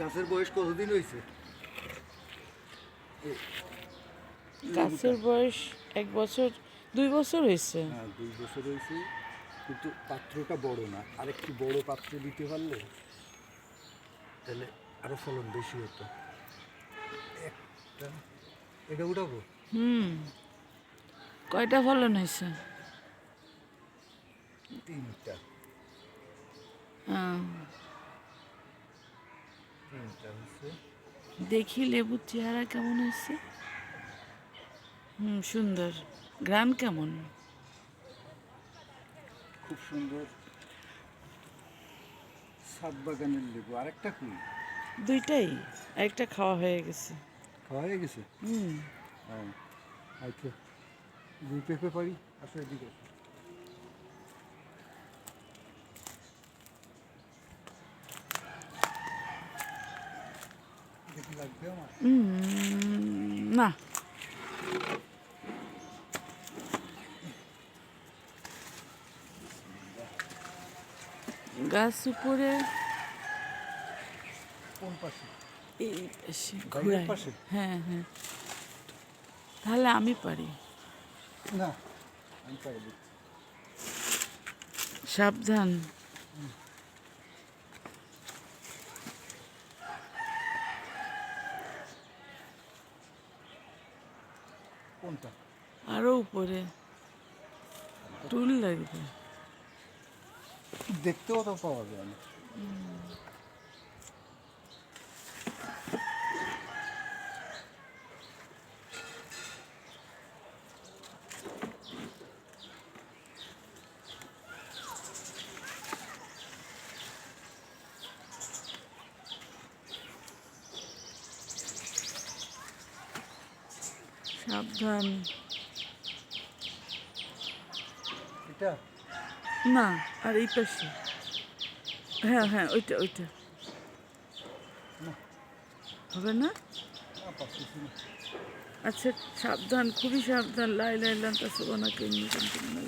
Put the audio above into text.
গাছের বয়স কতদিন হয়েছে? গাছের বয়স এক বছর দুই বছর হয়েছে। হ্যাঁ দুই বছর হয়েছে কিন্তু পাত্রটা বড় না। আরেকটু বড় পাত্র দিতে পারলে তাহলে আরও ফলন বেশি হতো। একটা এটা উঠাবো? হুম। কয়টা ফলন হয়েছে? তিনটা। হ্যাঁ, দেখি লেবুর চেহারা কেমন হয়েছে? হুম সুন্দর। গ্রান কেমন? খুব সুন্দর। সাত বাগানের লেবু। আরেকটা কি? দুইটাই। একটা খাওয়া হয়ে গেছে। খাওয়া হয়ে গেছে? হুম। হ্যাঁ আচ্ছা। দুই পেঁপে পারি আসো এদিকে আসো। দেখি লাগবে আমার উম, না গাছ উপরে। কোন পাশে? এই পাশে গাড়ির পাশে? হ্যাঁ হ্যাঁ। তাহলে আমি পারি। না আমি সাবধান। কোনটা? আরও উপরে। টুল লাগবে। দেখতেও তো পাওয়া যায় না। সাবধান। এটা? না আর এই পাশে। হ্যাঁ হ্যাঁ ওইটা ওইটা। না। হবে না? আচ্ছা সাবধান খুবই সাবধান। লাই লাই লাল তা সোনা কেমনি কেমনি